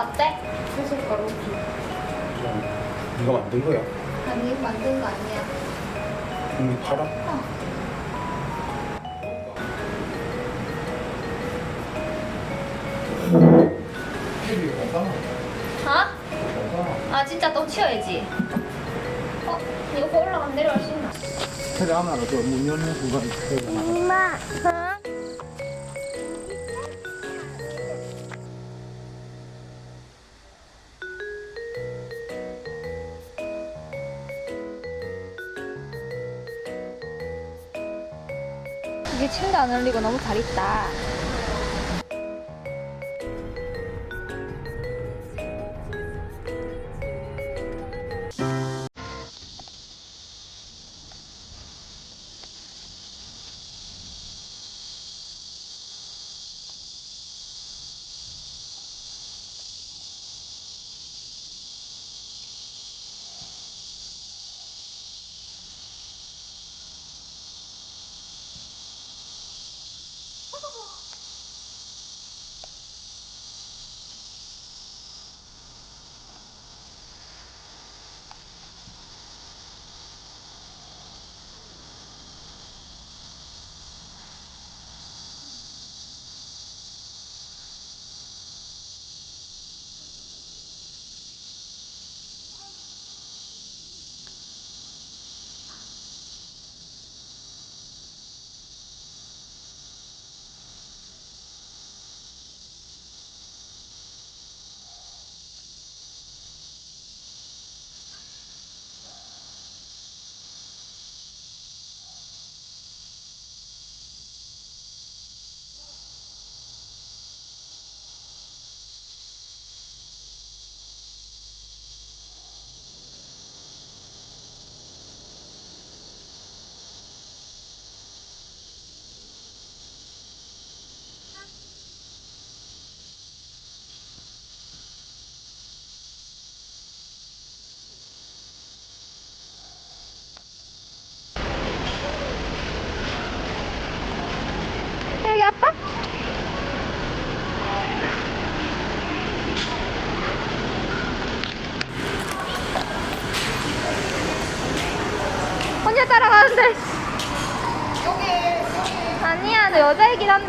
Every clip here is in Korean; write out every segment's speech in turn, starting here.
어때? 회색 가루지. 이거 만든 거야? 아니 만든 거 아니야. 응, 팔아? 어? 아 진짜 똥 치워야지. 어? 이거 뭐 올라가면 내려갈 수 있나? 하나로 그문 여는 순간 테레 하나. 엄마. 안 흘리고 너무 잘 있다.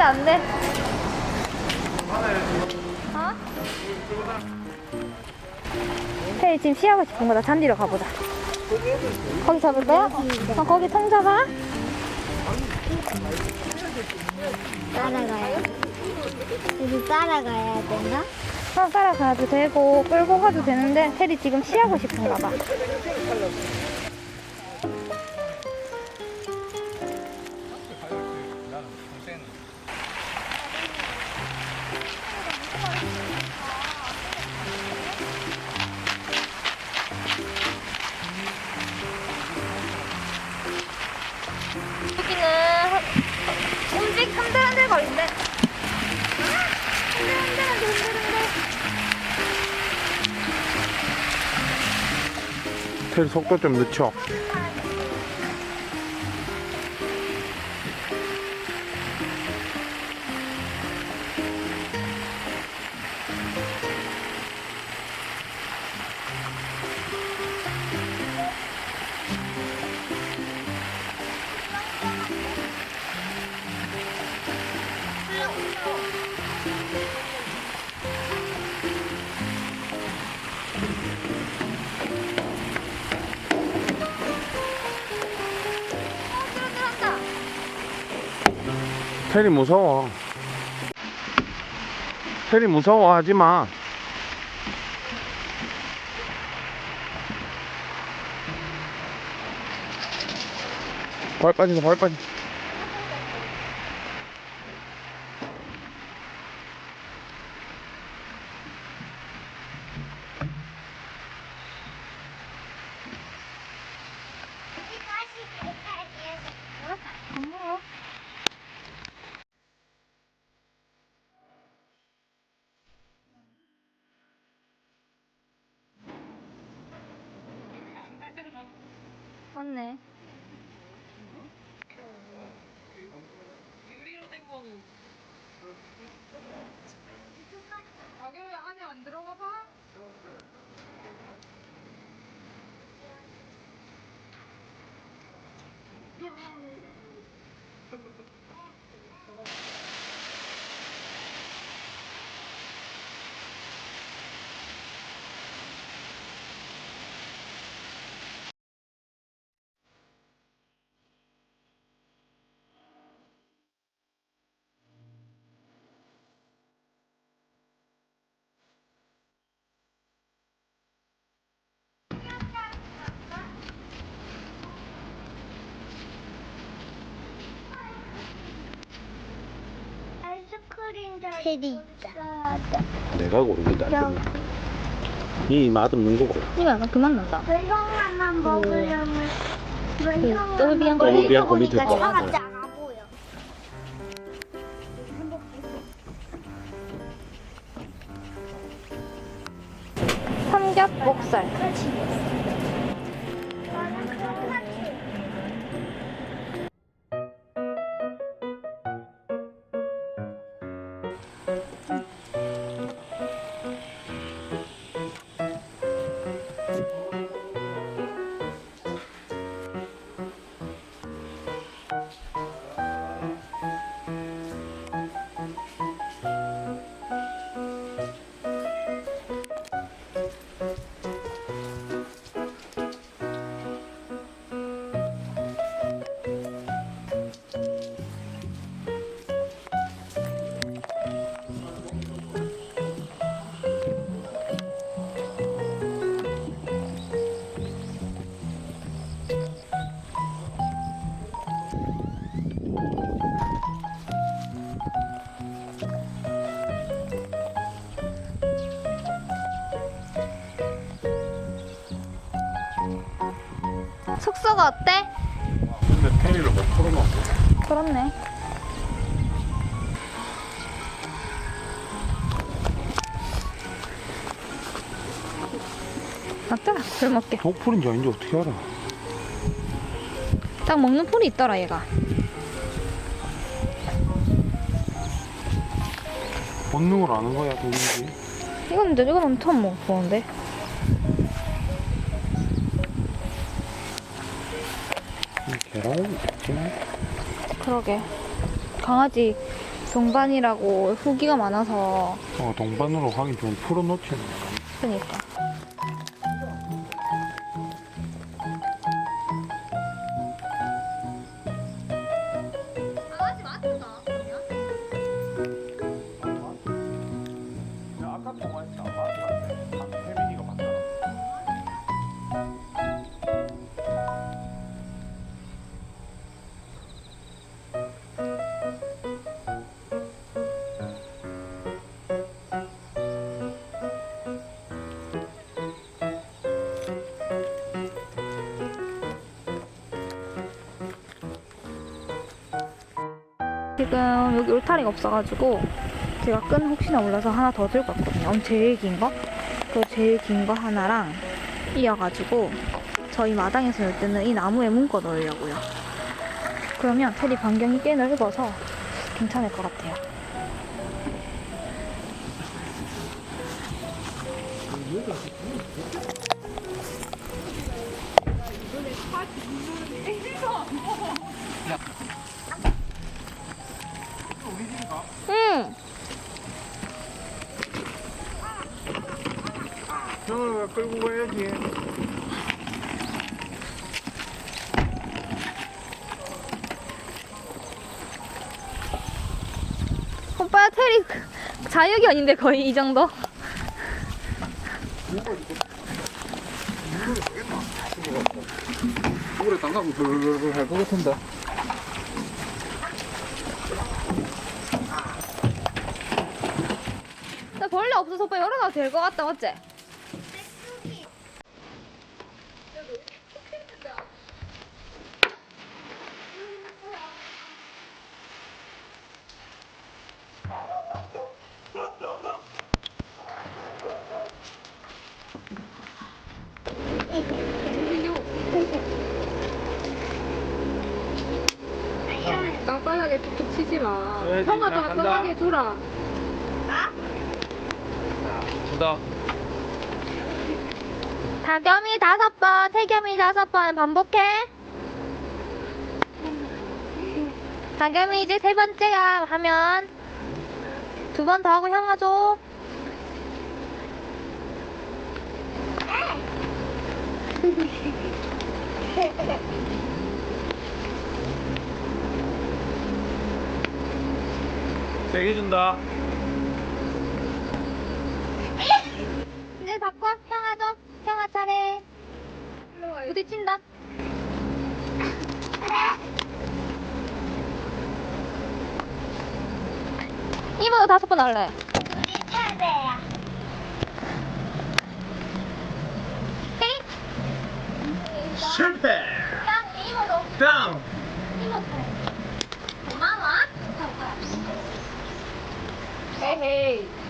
여자이긴 한데 안 돼. 어? 태희 지금 쉬하고 싶은 거다. 잔디로 가보자. 거기 잡을 거야? 어, 거기 통 잡아. 따라가요? 여기 따라가야 되나? 어, 따라가도 되고 끌고 가도 되는데 테리 지금 쉬하고 싶은가 봐. 테레 속도 좀 늦춰. 흔들 테리 무서워. 테리 무서워 하지 마. 발 빠진다, 발 빠진다. 맞네. 가게 안에 안 들어가 봐? 아 테리 있다. 내가 고르겠다. 이 맛없는 거고. 이거 약간 그만 난다. 물형만 먹으려면 물형만 또르비앙 거 또르비앙 거 밑에 거. 차갑지 않아 보여. 삼겹 목살. 숙소가 어때? 근데 테리를 못 풀어놨어. 그렇네. 맞더라. 술 먹게. 독풀인지 아닌지 어떻게 알아? 딱 먹는 풀이 있더라 얘가. 본능을 아는 거야, 독인지. 이건 근데 이거는 처음 먹어보는데. 계란은 좋지만. 그러게. 강아지 동반이라고 후기가 많아서 어, 동반으로 하긴 좀 풀어놓지. 그니까. 지금 여기 울타리가 없어가지고 제가 끈 혹시나 몰라서 하나 더 들고 왔거든요. 엄 제일 긴 거? 그 제일 긴 거 하나랑 이어가지고 저희 마당에서 열 때는 이 나무에 묶어 넣으려고요. 그러면 테리 반경이 꽤 넓어서 괜찮을 것 같아요. 끌고 가야지. 오빠야 테리 자격이 아닌데 거의 이 정도? 물에 담가면 불불불 할것 같은데. 나 벌레 없어서 오빠 열어놔도 될 것 같다 맞지? 치지 마. 네, 형아 나좀 간다. 땅바닥에 두라. 더. 다겸이 다섯 번, 태겸이 다섯 번 반복해. 다겸이 이제 세 번째야 하면 두 번 더 하고 향하죠. 세게 준다. 이제 바꿔 향하죠. 향하 차례. 부딪힌다. 이모도 다섯 번 할래. 차례야. 오케이? 실패. 딱 이모도 다운. 이모 차례. 嘿嘿。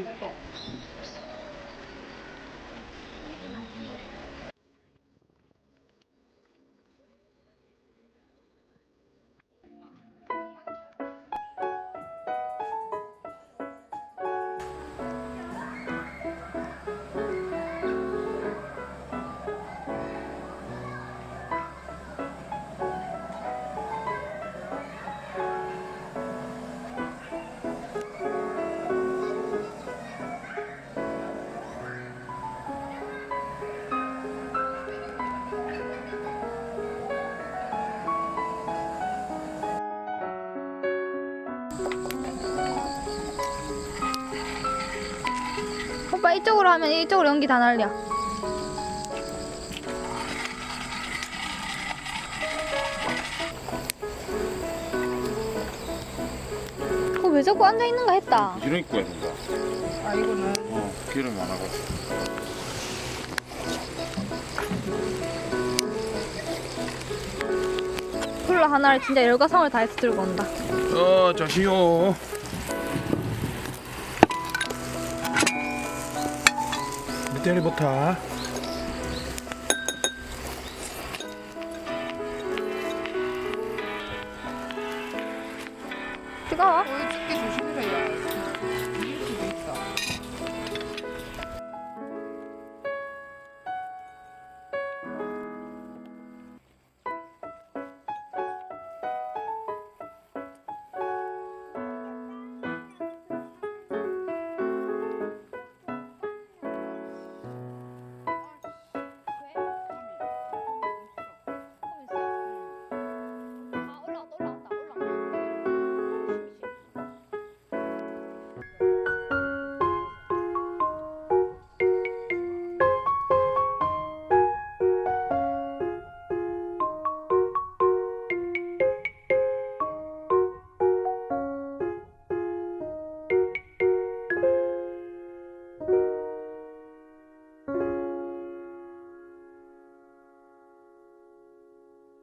오빠 이쪽으로 하면 이쪽으로 연기 다 날려. 그거 왜 자꾸 앉아 있는가 했다. 기름 입고 해야 된다. 아 이거는 어, 기름 안 하고. 콜라 하나를 진짜 열과성을 다해서 들고 온다. 어, 자시오. 때리부터 뜨거워?